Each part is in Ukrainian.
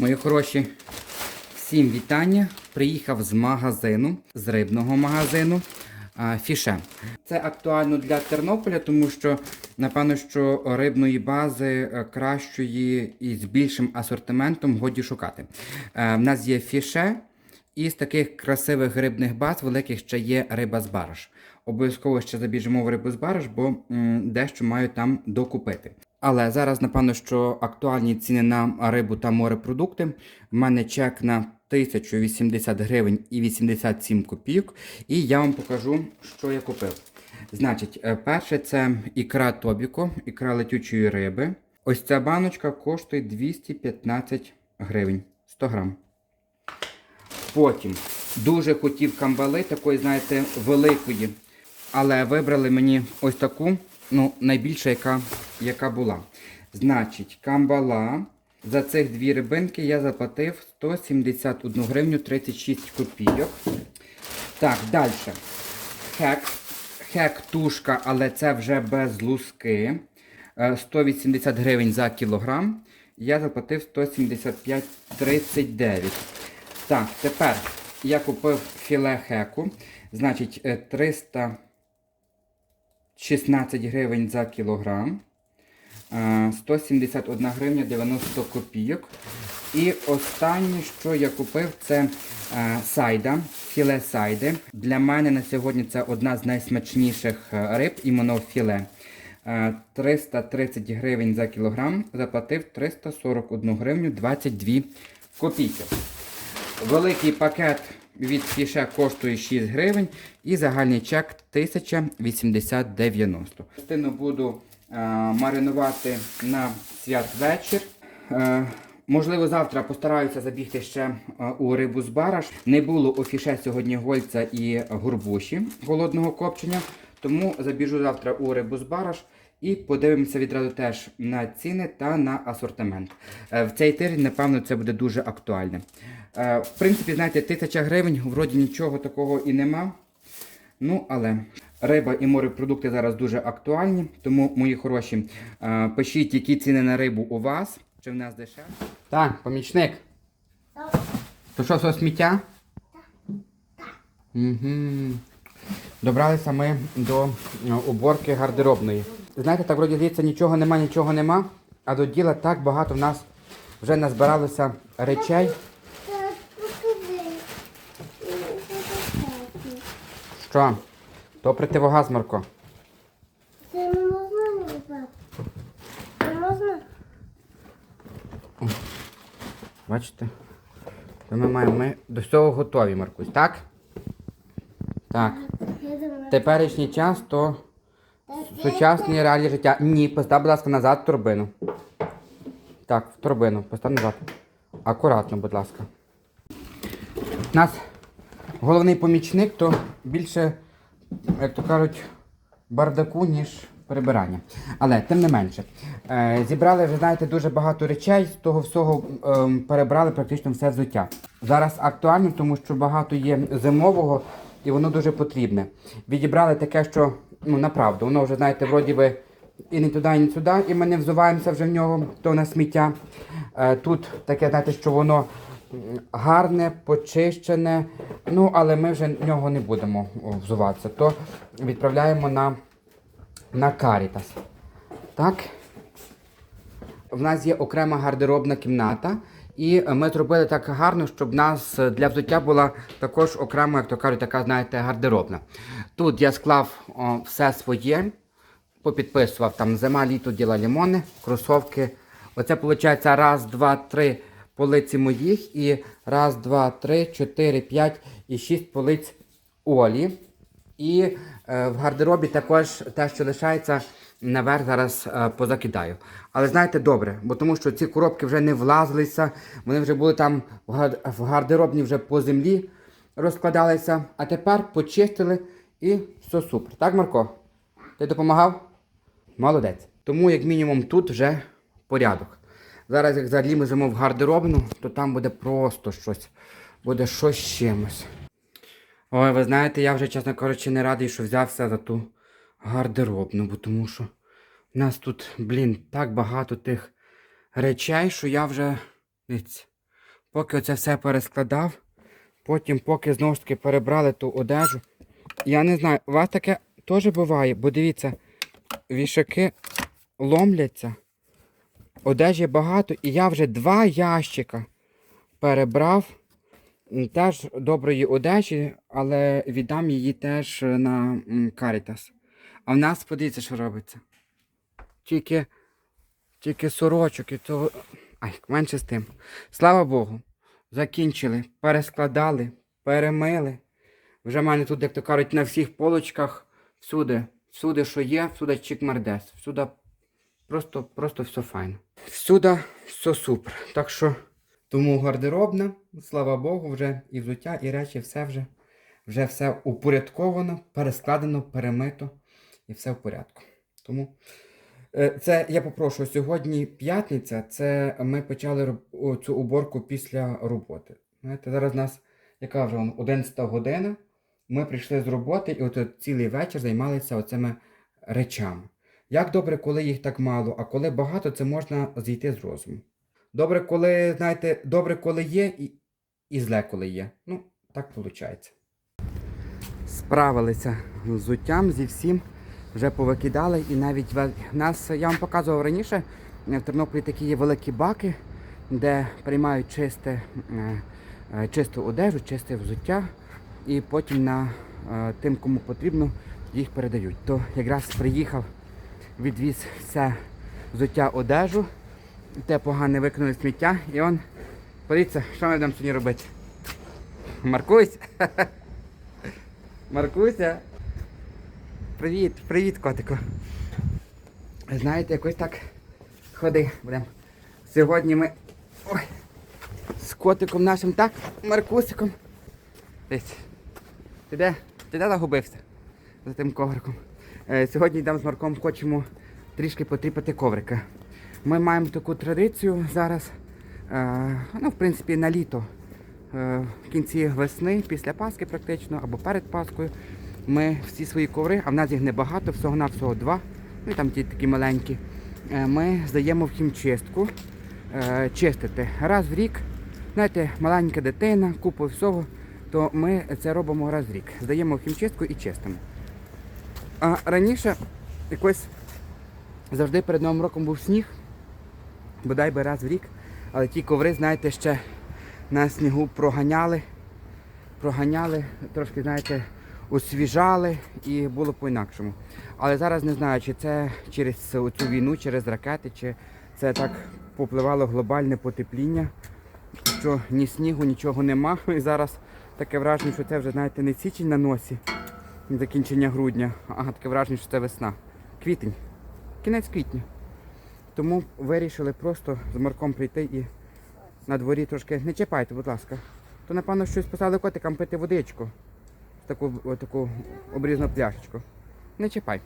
Мої хороші, всім вітання. Приїхав з магазину, з рибного магазину Фіше. Це актуально для Тернополя, тому що, напевно, що рибної бази е, кращої і з більшим асортиментом годі шукати. Е, В нас є фіше, і з таких красивих рибних баз великих ще є риба з бараш. Обов'язково ще забіжимо в рибу з бараш, бо м, дещо маю там докупити. Але зараз, напевно, що актуальні ціни на рибу та морепродукти. У мене чек на 1080 гривень і 87 копійок. І я вам покажу, що я купив. Значить, е, перше це ікра Тобіко, ікра летючої риби. Ось ця баночка коштує 215 гривень 100 грам. Потім дуже хотів камбали, такої, знаєте, великої. Але вибрали мені ось таку, ну, найбільша, яка яка була. Значить, камбала. За цих дві рибинки я заплатив 171 гривню 36 копійок. Так, далі. Хек. Хек тушка, але це вже без луски. Е, 180 гривень за кілограм. Я заплатив 175,39. Так, тепер я купив філе хеку. Значить, е, 300. гривень. 16 гривень за кілограм. Е, 171 гривня 90 копійок. І останнє, що я купив, це е, сайда, філе сайди. Для мене на сьогодні це одна з найсмачніших е, риб, іменно філе. 330 гривень за кілограм. Заплатив 341 гривню 22 копійки. Великий пакет від фіше коштує 6 гривень і загальний чек 1080,90. Частину буду е, маринувати на святвечір. Е, можливо, завтра постараюся забігти ще е, у рибу з бараш. Не було у фіше сьогодні гольця і горбуші голодного копчення, тому забіжу завтра у рибу з бараш. І подивимося відразу теж на ціни та на асортимент. Е, В цей тиждень, напевно, це буде дуже актуальне. Е, В принципі, знаєте, тисяча гривень, вроді нічого такого і нема. Ну, але риба і морепродукти зараз дуже актуальні. Тому, мої хороші, е, пишіть, які ціни на рибу у вас. Чи в нас дешевше? Так, помічник. То що, все сміття? Угу. Добралися ми до е, уборки гардеробної. Знаєте, так вроді здається, нічого нема, нічого нема. А до діла так багато в нас вже назбиралося речей. Так, покажи. Що? То противогаз, Марко. Це не можна не брати? Не можна? Бачите? То ми маємо ми до всього готові, Маркусь, так? Так. Теперішній час то сучасні реалії життя. Ні, постав, будь ласка, назад в турбину. Так, в турбину. Постав назад. Акуратно, будь ласка. У нас головний помічник, то більше, як то кажуть, бардаку, ніж прибирання. Але тим не менше, е, зібрали вже, знаєте, дуже багато речей, з того всього ем, перебрали практично все взуття. Зараз актуально, тому що багато є зимового і воно дуже потрібне. Відібрали таке, що ну направду, воно вже, знаєте, вроді би і не туди, і не сюди, і ми не взуваємося вже в нього, то на сміття. Е, тут таке, знаєте, що воно гарне, почищене, ну але ми вже нього не будемо взуватися. То відправляємо на, на Карітас. Так. В нас є окрема гардеробна кімната, і ми зробили так гарно, щоб в нас для взуття була також окрема, як то кажуть, така, знаєте, гардеробна. Тут я склав о, все своє, попідписував там зима, літо, діла лімони, кросовки. Оце виходить раз, два, три полиці моїх і раз, два, три, чотири, п'ять і шість полиць Олі. І е, в гардеробі також те, що лишається, наверх зараз е, позакидаю. Але знаєте, добре, бо тому що ці коробки вже не влазилися, вони вже були там в гардеробні вже по землі розкладалися, а тепер почистили і все супер. Так, Марко? Ти допомагав? Молодець. Тому, як мінімум, тут вже порядок. Зараз, як взагалі ми займо в гардеробну, то там буде просто щось. Буде щось з чимось. Ой, ви знаєте, я вже, чесно кажучи, не радий, що взявся за ту гардеробну, бо тому що в нас тут, блін, так багато тих речей, що я вже. Ниць, поки оце все перескладав, потім, поки знову ж таки перебрали ту одежу. Я не знаю, у вас таке теж буває, бо дивіться, вішаки ломляться, одежі багато, і я вже два ящика перебрав. Теж доброї одежі, але віддам її теж на м, Caritas. А в нас подивіться, що робиться. Тільки, тільки сорочок і то. Ай, менше з тим. Слава Богу. Закінчили, перескладали, перемили. Вже в мене тут, як то кажуть, на всіх полочках, всюди, всюди, що є, всюди чик-мардес. Всюди просто, просто все файно. Всюди все супер. Так що, тому гардеробна, слава Богу, вже і взуття, і речі, все вже, вже все упорядковано, перескладено, перемито і все в порядку. Тому е, це я попрошу сьогодні п'ятниця. Це ми почали цю уборку після роботи. Знаєте, зараз у нас яка вже вон, 11 година. Ми прийшли з роботи і от цілий вечір займалися оцими речами. Як добре, коли їх так мало, а коли багато, це можна зійти з розуму. Добре, коли, знаєте, добре, коли є, і, і зле, коли є. Ну, так виходить. Справилися з взуттям зі всім, вже повикидали і навіть в нас, я вам показував раніше, в Тернополі такі є великі баки, де приймають чисте, е, е, чисту одежу, чисте взуття, і потім на е, тим, кому потрібно, їх передають. То якраз приїхав, відвіз все взуття одежу, те погане викинули сміття, і он, подивіться, що ми будемо сьогодні робити. Маркусь! Маркуся. Привіт, привіт, котику. Знаєте, якось так ходи будемо. Сьогодні ми. Ой, з котиком нашим так, Маркусиком. Десь. Ти де? Ти де загубився? За тим ковриком. Е, сьогодні йдемо з Марком, хочемо трішки потріпати коврика. Ми маємо таку традицію зараз. Е, ну, в принципі, на літо. Е, в кінці весни, після Пасхи практично, або перед Паскою, ми всі свої коври, а в нас їх небагато, всього-навсього два, ну і там ті такі маленькі, ми здаємо в хімчистку чистити раз в рік. Знаєте, маленька дитина, купу всього, то ми це робимо раз в рік. Здаємо в хімчистку і чистимо. А раніше якось завжди перед Новим роком був сніг, бодай би раз в рік, але ті коври, знаєте, ще на снігу проганяли, проганяли, трошки, знаєте, освіжали і було по-інакшому. Але зараз не знаю, чи це через цю війну, через ракети, чи це так попливало глобальне потепління, що ні снігу, нічого нема. І зараз таке враження, що це вже, знаєте, не січень на носі, закінчення грудня, а таке враження, що це весна. Квітень. Кінець квітня. Тому вирішили просто з Марком прийти і на дворі трошки не чіпайте, будь ласка. То напевно щось поставили котикам пити водичку. Таку, таку обрізну пляшечку. Не чіпай.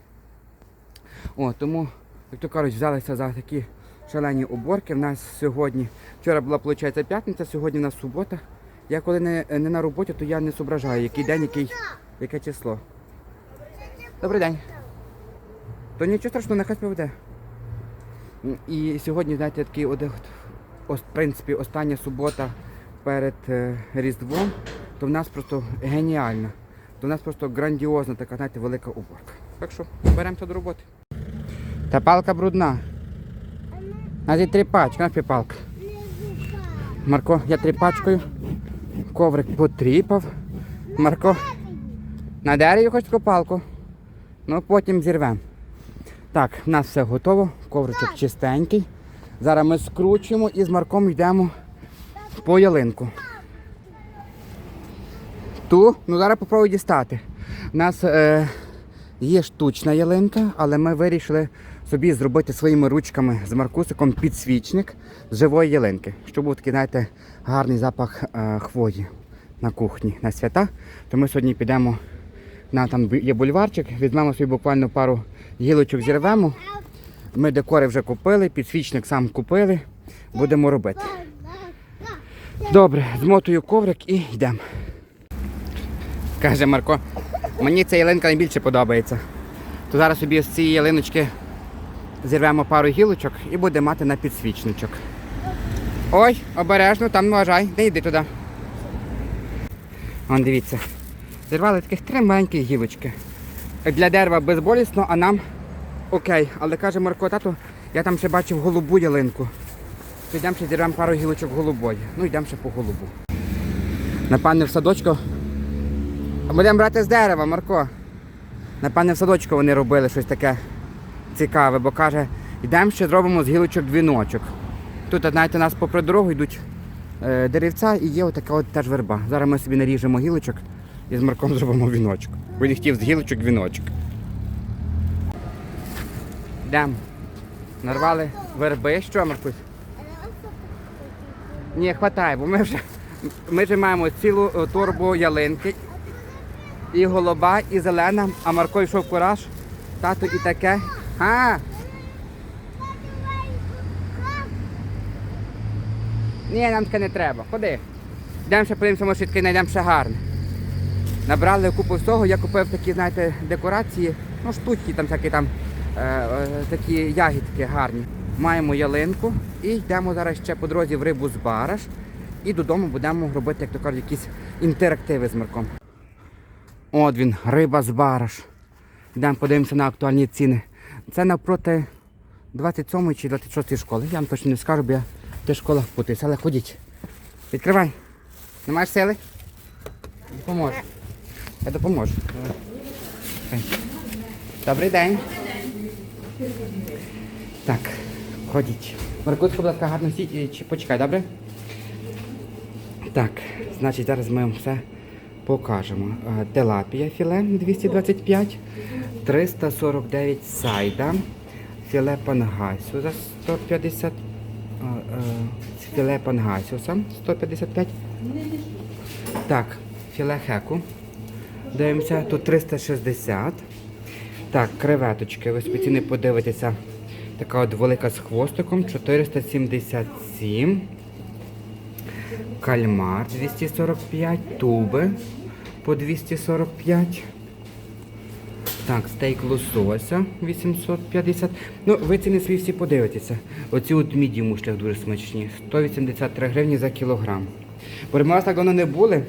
О, тому, як то кажуть, взялися за такі шалені уборки. В нас сьогодні, вчора була, виходить, п'ятниця, сьогодні в нас субота. Я коли не, не на роботі, то я не зображаю, який день, який, яке число. Добрий день. То нічого страшного, нехай поведе. І сьогодні, знаєте, такий от, в принципі, остання субота перед е, Різдвом, то в нас просто геніальна. То в нас просто грандіозна така, знаєте, велика уборка. Так що беремося до роботи. Та палка брудна. А зі три пачки, на палка. Марко, я тріпачкою. Коврик потріпав. Марко, на дереві хоч таку палку. Ну потім зірвемо. Так, в нас все готово, ковричок чистенький. Зараз ми скручуємо і з Марком йдемо по ялинку. Ту, ну зараз попробую дістати. У нас е, є штучна ялинка, але ми вирішили собі зробити своїми ручками з Маркусиком підсвічник з живої ялинки, щоб був такий, знаєте, гарний запах е, хвої на кухні на свята. То ми сьогодні підемо на там є бульварчик, візьмемо собі буквально пару гілочок зірвемо. Ми декори вже купили, підсвічник сам купили, будемо робити. Добре, змотую коврик і йдемо. Каже Марко, мені ця ялинка найбільше подобається. То зараз собі з цієї ялиночки зірвемо пару гілочок і будемо мати на підсвічничок. Ой, обережно, там не вважай. Не йди туди. Вон дивіться. Зірвали таких три маленькі гілочки. Для дерева безболісно, а нам окей. Але каже Марко, тату, я там ще бачив голубу ялинку. То йдемо ще зірвемо пару гілочок голубої. Ну йдемо ще по голубу. Напевне, в садочку. Будемо брати з дерева, Марко. Напевне, в садочку вони робили щось таке цікаве, бо каже, йдемо ще зробимо з гілочок двіночок. Тут, знаєте, у нас попри дорогу йдуть е, деревця і є отака от теж верба. Зараз ми собі наріжемо гілочок і з Марком зробимо віночок. Він хотів з гілочок віночок. Йдемо. Нарвали верби. Що, Маркусь? Ні, хватає, бо ми вже, ми вже маємо цілу е, торбу ялинки. І голуба, і зелена, а Марко йшов кураж. Тато і таке. А! Ні, нам таке не треба. Ходи. Йдемо ще подивимося, може знайдемо ще гарне. Набрали купу всього, я купив такі, знаєте, декорації, ну штучки там всякі там е, е, такі ягідки гарні. Маємо ялинку і йдемо зараз ще по дорозі в рибу з бараш. І додому будемо робити, як то кажуть, якісь інтерактиви з Марком. От він, риба з бараш. Йдемо подивимося на актуальні ціни. Це навпроти 27 чи 26 школи. Я вам точно не скажу, бо я в тих школах путаюся. Але ходіть. Відкривай. Не маєш сили? Допоможу. Я допоможу. Добрий день. Так, ходіть. Маркутку, будь ласка, гарно сіть і почекай, добре? Так, значить, зараз ми вам все покажемо. Е, Телапія філе 225, 349 сайда, філе пангасю за 150, е, е, філе пангасіуса 155. Так, філе хеку. Дивимося, тут 360. Так, креветочки, ви спеціально подивитеся. Така от велика з хвостиком 477. Кальмар 245, туби по 245. Так, стейк лосося 850. Ну, ви ціни свої всі подивитеся. Оці от міді мушлях дуже смачні. 183 гривні за кілограм. Бо так давно не були.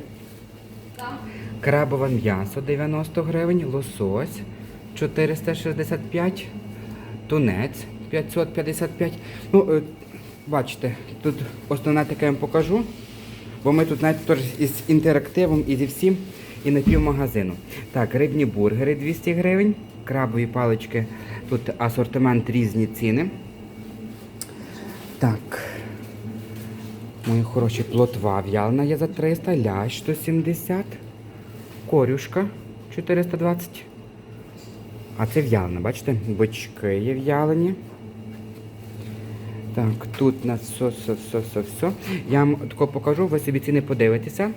Крабове м'ясо 90 гривень, лосось 465, тунець 555. Ну, е, бачите, тут основне таке я вам покажу. Бо ми тут навіть теж із інтерактивом і зі всім, і на півмагазину. Так, рибні бургери 200 гривень, крабові палички, тут асортимент різні ціни. Так. Мої хороші плотва в'ялена є за 300, лящ 170, корюшка 420. А це в'ялена, бачите? Бочки є в'ялені. Так, тут на все, все, все, все, все. Я вам тако покажу, ви собі ціни подивитеся.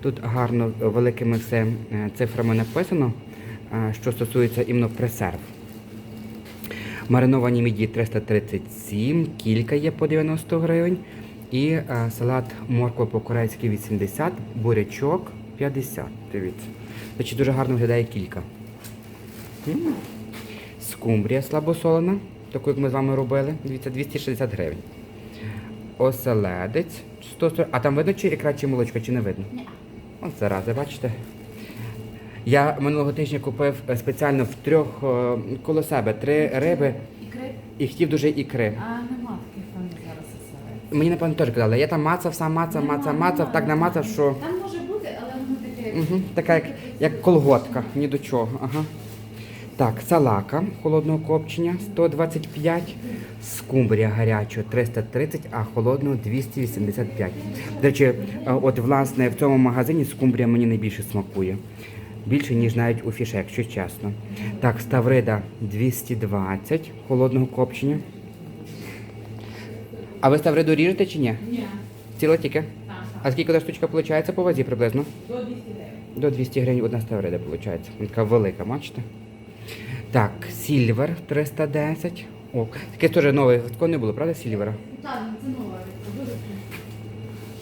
Тут гарно великими все е, цифрами написано, е, що стосується іменно пресерв. Мариновані міді 337, кілька є по 90 гривень. І е, салат морква по-корейськи 80, бурячок 50. Дивіться. Значить, дуже гарно виглядає кілька. Скумбрія слабосолена, таку, як ми з вами робили. Дивіться, 260 гривень. Оселедець 140. А там видно, чи ікра, чи молочка, чи не видно? Ні. От зарази, бачите. Я минулого тижня купив е, спеціально в трьох е, коло себе три риби Ікри? і хотів дуже ікри. А нема таких там зараз оселедць. Мені напевно теж казали, я там мацав, сам мацав, мацав, мацав, так намацав, що Там може бути, але воно таке. Угу, така як, як колготка, ні до чого. Ага. Так, салака холодного копчення 125, скумбрія гарячого 330, а холодного 285. До речі, е, от власне в цьому магазині скумбрія мені найбільше смакує. Більше, ніж навіть у фіше, якщо чесно. Так, ставрида 220 холодного копчення. А ви ставриду ріжете чи ні? Ні. Ціло тільки? А скільки та штучка виходить по вазі приблизно? до 200 гривень. До 200 гривень одна ставрида виходить. Вона така велика, бачите? Так, сільвер 310. О, таке теж нове, такого не було, правда, сільвера? Так, це нова дуже.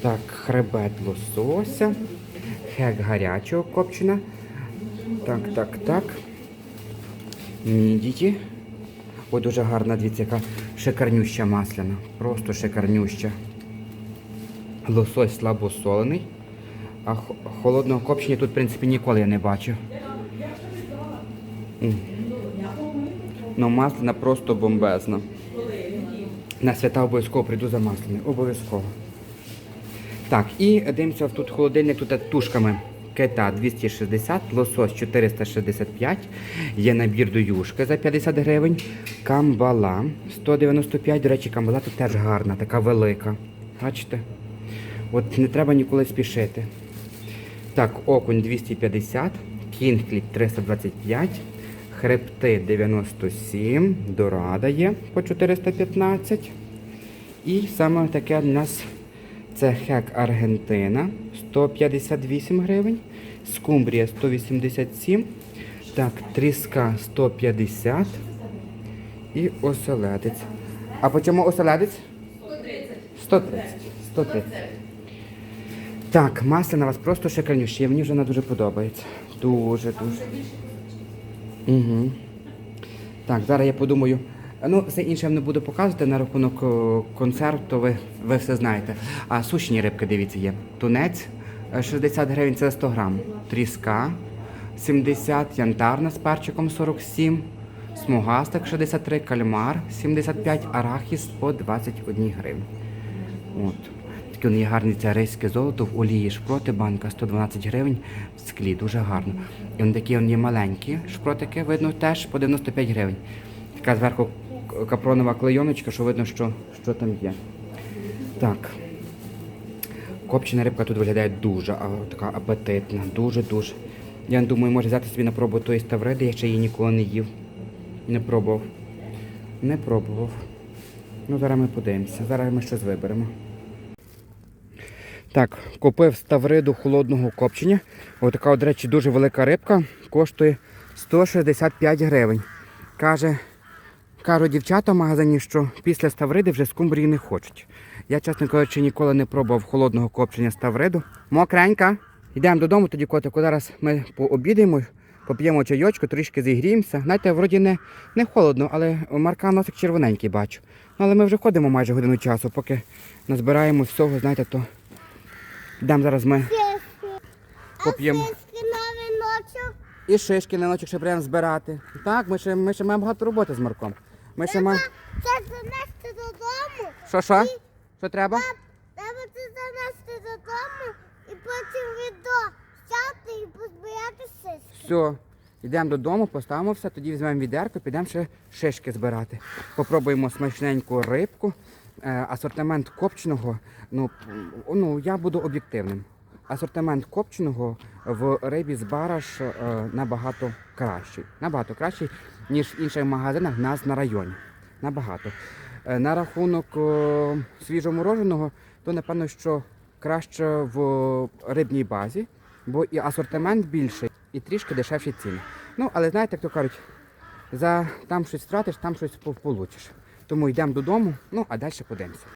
Так, хребет лосося. Хек гарячого копчена. Так, так, так. Мідії. О, дуже гарна, дивіться, яка шикарнюща масляна. Просто шикарнюща. Лосось слабосолений. А холодного копчення тут, в принципі, ніколи я не бачив. Ну, маслина просто бомбезна. На свята обов'язково прийду за маслами. Обов'язково. Так, і дивимося, тут холодильник тут тушками. Кита 260, лосось 465, є набір до юшки за 50 гривень, камбала 195, до речі, камбала тут теж гарна, така велика. Бачите? От не треба ніколи спішити. Так, окунь 250, кінхліб 325, хребти 97, дорада є по 415. І саме таке у нас це хек Аргентина 158 гривень, скумбрія 187, так, тріска 150 і оселедець. А по чому оселедець? 130. 130. Так, масло на вас просто шикарнющі. Мені вже вона дуже подобається. Дуже, дуже. Угу. Так, зараз я подумаю. Ну, все інше я не буду показувати на рахунок концерту, ви, ви все знаєте. А сушені рибки, дивіться, є. Тунець е, 60 гривень це 100 грам. Тріска 70, янтарна з перчиком 47, смугастик 63, кальмар 75, арахіс по 21 гривень. От. Таке вони є гарні це рейське золото в олії шпроти, банка 112 гривень в склі, дуже гарно. І вони такі вони є маленькі шпротики, видно, теж по 95 гривень. Така зверху капронова клейоночка, що видно, що, що там є. Так. Копчена рибка тут виглядає дуже а, така апетитна, дуже-дуже. Я думаю, може взяти собі на пробу тої ставриди, я ще її ніколи не їв. Не пробував. Не пробував. Ну, зараз ми подивимося. Зараз ми щось виберемо. Так, купив ставриду холодного копчення. Отака, от, до речі, дуже велика рибка. Коштує 165 гривень. Каже, кажуть дівчата в магазині, що після ставриди вже скумбрії не хочуть. Я, чесно кажучи, ніколи не пробував холодного копчення ставриду. Мокренька. Йдемо додому, тоді котику. Зараз ми пообідаємо, поп'ємо чайочку, трішки зігріємося. Знаєте, вроді не, не холодно, але марка носик червоненький бачу. Ну, але ми вже ходимо майже годину часу, поки назбираємо всього, знаєте, то йдемо зараз ми поп'ємо. І шишки на ночі ще прямо збирати. Так, ми ще, ми ще маємо багато роботи з Марком. Ми ще маємо. Це занести додому. Що, що? Що треба? Треба це занести додому і потім відро взяти і позбирати сиськи. Все. Йдемо додому, поставимо все, тоді візьмемо відерко, підемо ще шишки збирати. Попробуємо смачненьку рибку. Е, Асортимент копченого, ну, ну я буду об'єктивним. Асортимент копченого в рибі з бараш е, набагато кращий. Набагато кращий, ніж в інших магазинах в нас на районі. Набагато. Е, На рахунок свіжомороженого, то напевно, що краще в рибній базі, бо і асортимент більший, і трішки дешевші ціни. Ну, але знаєте, як то кажуть, за там щось втратиш, там щось получиш. Тому йдемо додому, ну а далі подивимося.